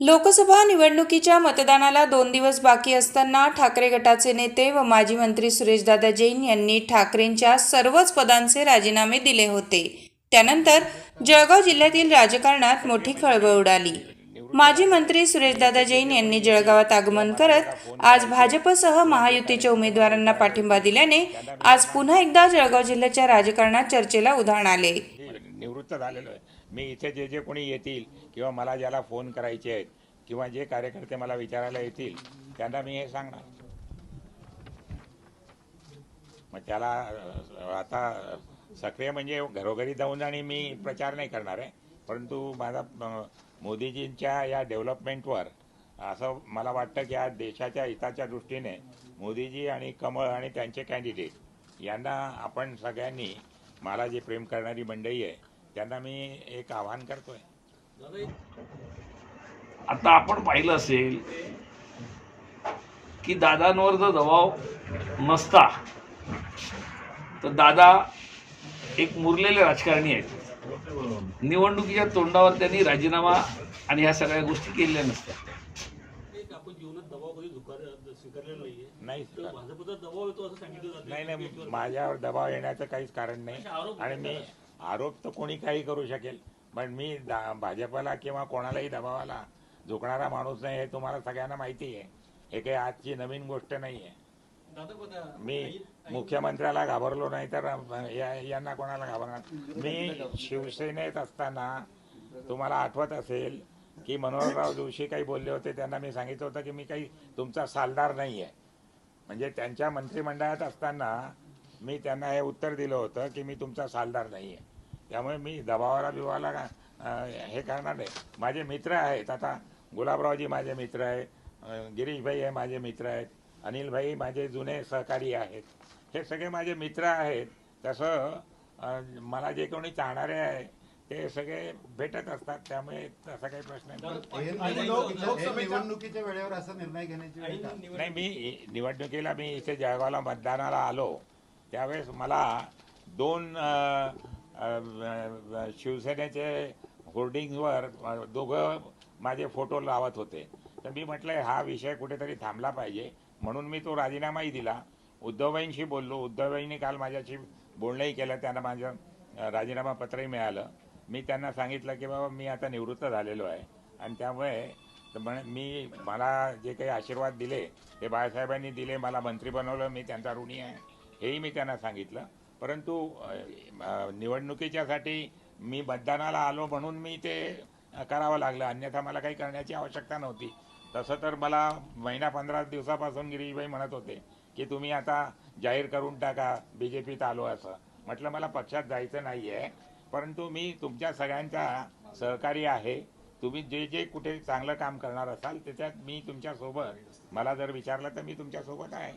लोकसभा निवडणुकीच्या मतदानाला दोन दिवस बाकी असताना ठाकरे गटाचे नेते व माजी मंत्री सुरेशदादा जैन यांनी ठाकरेंच्या सर्वच पदांचे राजीनामे दिले होते. त्यानंतर जळगाव जिल्ह्यातील राजकारणात मोठी खळबळ उडाली. माजी मंत्री सुरेशदादा जैन यांनी जळगावात आगमन करत आज भाजपसह महायुतीच्या उमेदवारांना पाठिंबा दिल्याने आज पुन्हा एकदा जळगाव जिल्ह्याच्या राजकारणात चर्चेला उधाण आले. निवृत्त झालेलो आहे. मी इथे जे जे कोणी येतील किंवा मला ज्याला फोन करायचे आहेत किंवा जे कार्यकर्ते मला विचारायला येतील त्यांना मी हे सांगणार. मग त्याला आता सक्रिय म्हणजे घरोघरी जाऊन आणि मी प्रचार नाही करणार आहे. परंतु माझा मोदीजींच्या या डेव्हलपमेंटवर असं मला वाटतं की आज देशाच्या हिताच्या दृष्टीने मोदीजी आणि कमळ आणि त्यांचे कॅन्डिडेट यांना आपण सगळ्यांनी मला जे प्रेम करणारी मंडळी आहे त्यांना मी एक आव्हान करतोय. आता आपण पाहिलं असेल की दादांवर जर दबाव नसता तर दादा एक मुरलेले राजकारणी आहेत. निवडणुकीच्या तोंडावर त्यांनी राजीनामा आणि ह्या सगळ्या गोष्टी केलेल्या नसत्या. नाही तर भाजपचा दबाव येतो असं सांगितलं जातं. नाही नाही माझ्यावर दबाव येण्याचं काहीच कारण नाही. आणि मी आरोप तर कोणी काही करू शकेल पण मी भाजपला किंवा कोणालाही दबावाला झुकणारा माणूस नाही हे तुम्हाला सगळ्यांना माहिती आहे. हे काही आजची नवीन गोष्ट नाही आहे मी मुख्यमंत्र्याला घाबरलो नाही तर या- यांना कोणाला घाबरणार? मी शिवसेनेत असताना तुम्हाला आठवत असेल की मनोहरराव जोशी काही बोलले होते त्यांना मी सांगितलं होतं की मी काही तुमचा सालदार नाही आहे म्हणजे त्यांच्या मंत्रिमंडळात असताना मी त्यांना हे उत्तर दिलं होतं की मी तुमचा सालदार नाही आहे त्यामुळे मी दबावाला बिवाला अं, हे करणार नाही. माझे मित्र आहेत आता गुलाबरावजी माझे मित्र आहे अं, गिरीशभाई हे माझे मित्र आहेत. अनिलभाई माझे जुने सहकारी आहेत. हे सगळे माझे मित्र आहेत. तसं मला जे कोणी चाहणारे आहे ते सगळे भेटत असतात. त्यामुळे तसा काही प्रश्न निवडणुकीच्या वेळेवर असा निर्णय घेण्याची? नाही मी निवडणुकीला मी इथे जळगावला मतदानाला आलो. त्यावेळेस मला दोन शिवसेनेचे होर्डिंगवर दोघं माझे फोटो लावत होते. तर मी म्हटलं हा विषय कुठेतरी थांबला पाहिजे. म्हणून मी तो राजीनामाही दिला. उद्धवबाईंशी बोललो. उद्धवबाईंनी काल माझ्याशी बोलणंही केलं. त्यांना माझं राजीनामा पत्रही मिळालं. मी त्यांना सांगितलं की बाबा मी आता निवृत्त झालेलो आहे. आणि त्यामुळे तर म्हण मी मला जे काही आशीर्वाद दिले ते बाळासाहेबांनी दिले मला मंत्री बनवलं मी त्यांचा ऋणी आहे हेही मी त्यांना सांगितलं. परंतु निवडणुकीच्यासाठी मी मतदानाला आलो म्हणून मी ते करावं लागलं. अन्यथा मला काही करण्याची आवश्यकता नव्हती. तसं तर मला महिना पंधरा दिवसापासून गिरीशभाई म्हणत होते की तुम्ही आता जाहीर करून टाका बी जे पीत आलो असं. म्हटलं मला पक्षात जायचं नाही आहे परंतु मी तुमच्या सगळ्यांचा सहकारी आहे. तुम्ही जे जे कुठे चांगलं काम करणार असाल त्याच्यात मी तुमच्यासोबत मला जर विचारलं तर मी तुमच्यासोबत आहे.